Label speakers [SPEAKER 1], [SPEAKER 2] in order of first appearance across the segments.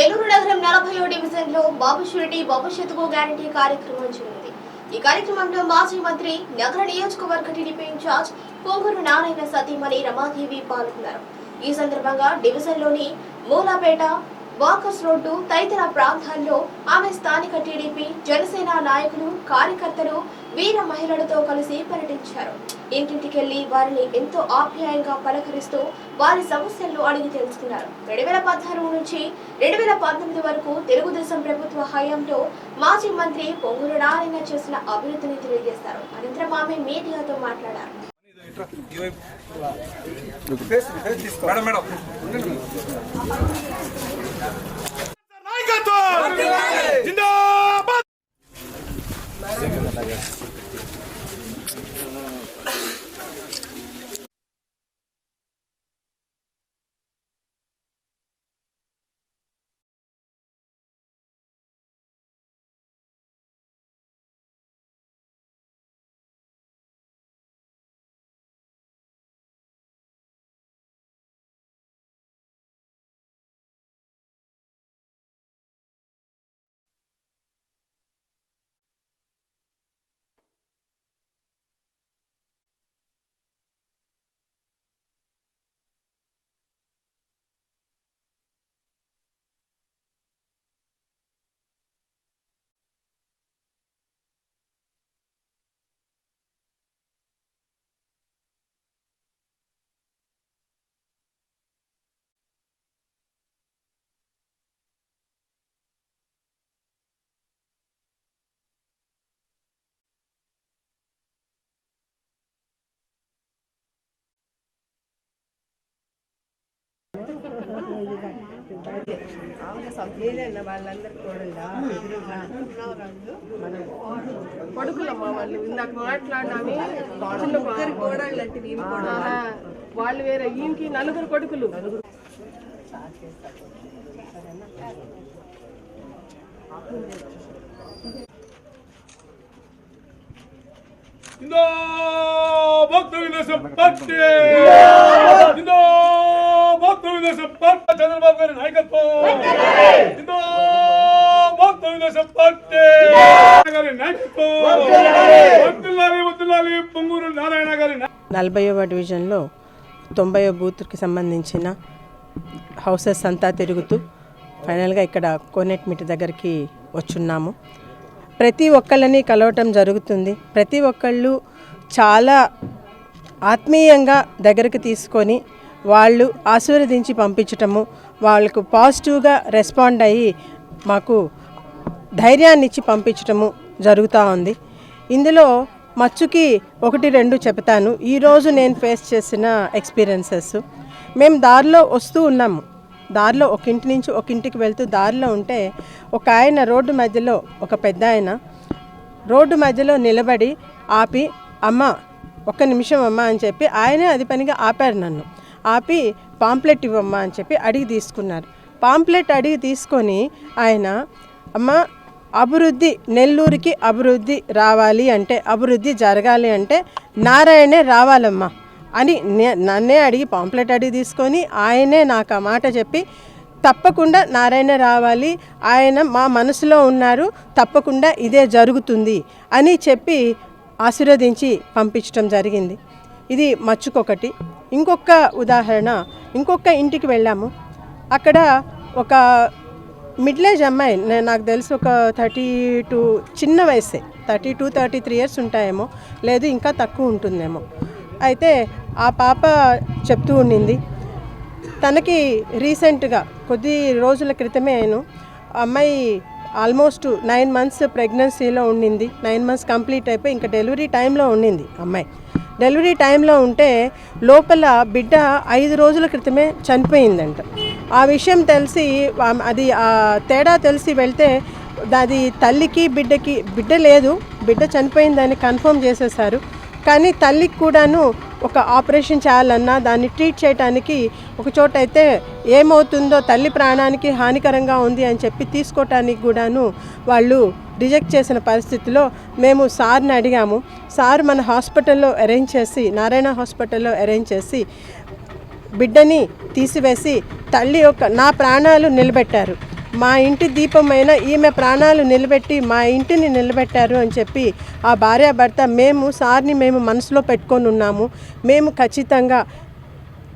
[SPEAKER 1] ఏలూరు నగరం నలభై డివిజన్లో బాబు షూరిటీ భవిష్యత్తుకు గ్యారంటీ కార్యక్రమం జరిగింది ఈ కార్యక్రమంలో మాజీ మంత్రి నగర నియోజకవర్గ టీడీపీ ఇన్ఛార్జ్ పొంగూరు నారాయణ సతీమణి రమాదేవి పాల్గొన్నారు. ఈ సందర్భంగా డివిజన్లోని మూలాపేట వాకర్స్ రోడ్డు తదితర ప్రాంతాల్లో ఆమె స్థానిక టీడీపీ జనసేన నాయకులు కార్యకర్తలు వీర మహిళలతో కలిసి పర్యటించారు. ఇంటింటికెళ్ళి వారిని ఎంతో ఆప్యాయంగా పలకరిస్తూ వారి సమస్యలను అడిగి తెలుసుకున్నారు. రెండు వేల పద్నాలుగు నుంచి రెండు వేల పంతొమ్మిది వరకు తెలుగుదేశం ప్రభుత్వ హయాంలో మాజీ మంత్రి పొంగూరు నారాయణ చేసిన అభివృద్ధిని తెలియజేశారు అనంతరం ఆమె మీడియాతో మాట్లాడారు.
[SPEAKER 2] మేడం మేడం
[SPEAKER 3] నాయకత్వం జిందాబాద్
[SPEAKER 4] కొడుకులమ్మ వాళ్ళు ఇందాక మాట్లాడినామి చిన్న కోడళ్ళు వాళ్ళు వేరే ఈయనకి నలుగురు కొడుకులు
[SPEAKER 3] జిందాబాద్ తెలుగుదేశం పార్టీ! జిందాబాద్! తెలుగుదేశం పార్టీ చంద్రబాబు గారి నాయకత్వం. జిందాబాద్ తెలుగుదేశం పార్టీ. గారి నాయకత్వం. వద్దులాలి వద్దులాలి పొంగూరు నారాయణ గారి
[SPEAKER 5] నలభైవ డివిజన్లో తొంభై బూత్కి సంబంధించిన హౌసెస్ అంతా తిరుగుతూ ఫైనల్గా ఇక్కడ కోనేట్మిటి దగ్గరికి వచ్చున్నాము. ప్రతి ఒక్కళ్ళని కలవటం జరుగుతుంది. ప్రతి ఒక్కళ్ళు చాలా ఆత్మీయంగా దగ్గరికి తీసుకొని వాళ్ళు ఆశీర్వదించి పంపించటము వాళ్ళకు పాజిటివ్గా రెస్పాండ్ అయ్యి మాకు ధైర్యాన్ని ఇచ్చి పంపించటము జరుగుతూ ఉంది. ఇందులో మచ్చుకి ఒకటి రెండు చెప్తాను ఈరోజు నేను ఫేస్ చేసిన ఎక్స్పీరియన్సెస్ మేము దారిలో వస్తూ ఉన్నాము. దారిలో ఒక ఇంటి నుంచి ఒక ఇంటికి వెళ్తూ దారిలో ఉంటే ఒక ఆయన రోడ్డు మధ్యలో ఒక పెద్ద ఆయన రోడ్డు మధ్యలో నిలబడి ఆపి అమ్మ ఒక్క నిమిషం అమ్మ అని చెప్పి ఆయనే అది పనిగా ఆపారు నన్ను. ఆపి పాంప్లెట్ ఇవ్వమ్మా అని చెప్పి అడిగి తీసుకున్నారు. పాంప్లెట్ అడిగి తీసుకొని ఆయన అమ్మ అభివృద్ధి నెల్లూరుకి అభివృద్ధి రావాలి అంటే అభివృద్ధి జరగాలి అంటే నారాయణే రావాలమ్మా అని నన్నే అడిగి పాంప్లెట్ అడిగి తీసుకొని ఆయనే నాకు ఆ మాట చెప్పి తప్పకుండా నారాయణ రావాలి ఆయన మా మనసులో ఉన్నారు తప్పకుండా ఇదే జరుగుతుంది అని చెప్పి ఆశీర్వదించి పంపించడం జరిగింది. ఇది మచ్చుకొకటి. ఇంకొక ఉదాహరణ ఇంకొక ఇంటికి వెళ్ళాము. అక్కడ ఒక మిడ్లేజ్ అమ్మాయి నేను నాకు తెలిసి ఒక థర్టీ టూ చిన్న వయసే. Thirty two thirty three years ఉంటాయేమో. లేదు ఇంకా తక్కువ ఉంటుందేమో. అయితే ఆ పాప చెప్తూ ఉండింది తనకి రీసెంట్గా కొద్ది రోజుల క్రితమే నేను అమ్మాయి ఆల్మోస్ట్ నైన్ మంత్స్ ప్రెగ్నెన్సీలో ఉండింది. నైన్ మంత్స్ కంప్లీట్ అయిపోయి ఇంకా డెలివరీ టైంలో ఉండింది అమ్మాయి. డెలివరీ టైంలో ఉంటే లోపల బిడ్డ ఐదు రోజుల క్రితమే చనిపోయిందంట. ఆ విషయం తెలిసి అది ఆ తేడా తెలిసి వెళ్తే అది తల్లికి బిడ్డకి బిడ్డ లేదు బిడ్డ చనిపోయిందని కన్ఫర్మ్ చేసేసారు కానీ తల్లికి కూడాను ఒక ఆపరేషన్ చేయాలన్నా దాన్ని ట్రీట్ చేయడానికి ఒక చోట అయితే ఏమవుతుందో తల్లి ప్రాణానికి హానికరంగా ఉంది అని చెప్పి తీసుకోవటానికి కూడాను వాళ్ళు రిజెక్ట్ చేసిన పరిస్థితిలో మేము సార్ని అడిగాము. సార్ మన హాస్పిటల్లో అరేంజ్ చేసి నారాయణ హాస్పిటల్లో అరేంజ్ చేసి బిడ్డని తీసివేసి తల్లి యొక్క నా ప్రాణాలు నిలబెట్టారు. మా ఇంటి దీపమైన ఈమె ప్రాణాలు నిలబెట్టి మా ఇంటిని నిలబెట్టారు అని చెప్పి ఆ భార్యాభర్త మేము సార్ని మేము మనసులో పెట్టుకొని ఉన్నాము. మేము ఖచ్చితంగా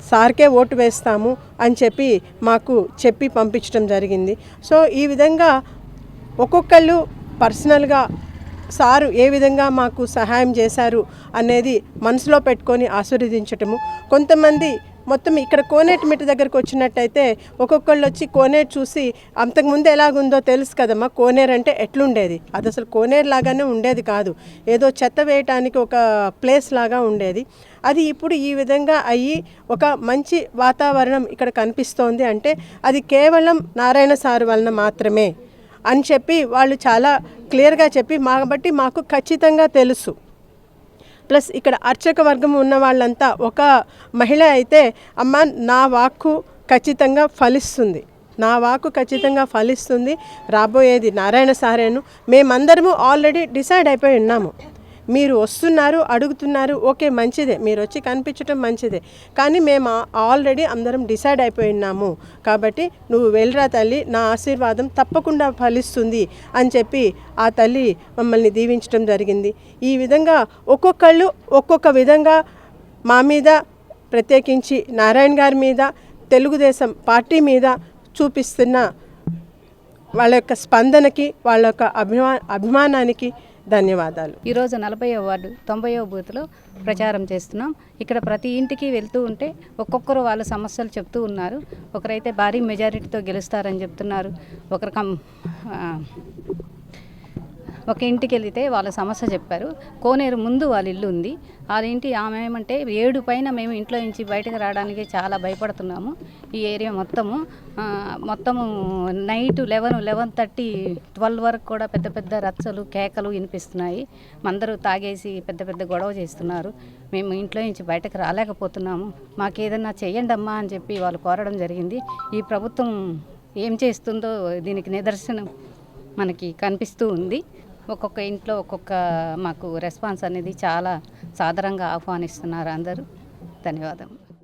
[SPEAKER 5] సార్కే ఓటు వేస్తాము అని చెప్పి మాకు చెప్పి పంపించడం జరిగింది. సో ఈ విధంగా ఒక్కొక్కళ్ళు పర్సనల్గా సారు ఏ విధంగా మాకు సహాయం చేశారు అనేది మనసులో పెట్టుకొని ఆశీర్వదించటము. కొంతమంది మొత్తం ఇక్కడ కోనేటి మిట్ట దగ్గరకు వచ్చినట్టయితే ఒక్కొక్కళ్ళు వచ్చి కోనేరు చూసి అంతకుముందు ఎలాగుందో తెలుసు కదమ్మా కోనేరు అంటే ఎట్లుండేది? అది అసలు కోనేరు లాగానే ఉండేది కాదు. ఏదో చెత్త వేయటానికి ఒక ప్లేస్ లాగా ఉండేది. అది ఇప్పుడు ఈ విధంగా అయ్యి ఒక మంచి వాతావరణం ఇక్కడ కనిపిస్తోంది అంటే అది కేవలం నారాయణ సార్ వలన మాత్రమే అని చెప్పి వాళ్ళు చాలా క్లియర్గా చెప్పి మా బట్టి మాకు ఖచ్చితంగా తెలుసు. ప్లస్ ఇక్కడ అర్చక వర్గం ఉన్న వాళ్ళంతా ఒక మహిళ అయితే అమ్మ నా వాక్కు ఖచ్చితంగా ఫలిస్తుంది. నా వాక్కు ఖచ్చితంగా ఫలిస్తుంది. రాబోయేది నారాయణ సారేను. మేమందరము ఆల్రెడీ డిసైడ్ అయిపోయి ఉన్నాము. మీరు వస్తున్నారు అడుగుతున్నారు ఓకే మంచిదే. మీరు వచ్చి కనిపించడం మంచిదే. కానీ మేము ఆల్రెడీ అందరం డిసైడ్ అయిపోయి ఉన్నాము. కాబట్టి నువ్వు వెళ్ళరా తల్లి నా ఆశీర్వాదం తప్పకుండా ఫలిస్తుంది అని చెప్పి ఆ తల్లి మమ్మల్ని దీవించడం జరిగింది. ఈ విధంగా ఒక్కొక్కళ్ళు ఒక్కొక్క విధంగా మా మీద ప్రత్యేకించి నారాయణ గారి మీద తెలుగుదేశం పార్టీ మీద చూపిస్తున్న వాళ్ళ యొక్క స్పందనకి వాళ్ళ యొక్క అభిమా అభిమానానికి ధన్యవాదాలు.
[SPEAKER 6] ఈరోజు నలభై వార్డు తొంభై బూత్లో ప్రచారం చేస్తున్నాం. ఇక్కడ ప్రతి ఇంటికి వెళ్తూ ఉంటే ఒక్కొక్కరు వాళ్ళ సమస్యలు చెప్తూ ఉన్నారు. ఒకరైతే భారీ మెజారిటీతో గెలుస్తారని చెప్తున్నారు. ఒకరు కం ఒక ఇంటికి వెళితే వాళ్ళ సమస్య చెప్పారు. కోనేరు ముందు వాళ్ళ ఇల్లు ఉంది. వాళ్ళ ఇంటి ఆమె ఏమంటే ఏడు పైన మేము ఇంట్లో నుంచి బయటకు రావడానికి చాలా భయపడుతున్నాము. ఈ ఏరియా మొత్తము మొత్తము night eleven eleven thirty twelve వరకు కూడా పెద్ద పెద్ద రచ్చలు కేకలు వినిపిస్తున్నాయి. అందరూ తాగేసి పెద్ద పెద్ద గొడవ చేస్తున్నారు. మేము ఇంట్లో నుంచి బయటకు రాలేకపోతున్నాము. మాకు ఏదన్నా చెయ్యండి అమ్మా అని చెప్పి వాళ్ళు కోరడం జరిగింది. ఈ ప్రభుత్వం ఏం చేస్తుందో దీనికి నిదర్శనం మనకి కనిపిస్తూ ఉంది. ఒక్కొక్క ఇంట్లో ఒక్కొక్క మాకు రెస్పాన్స్ అనేది చాలా సాధారణంగా ఆహ్వానిస్తున్నారు అందరూ. ధన్యవాదం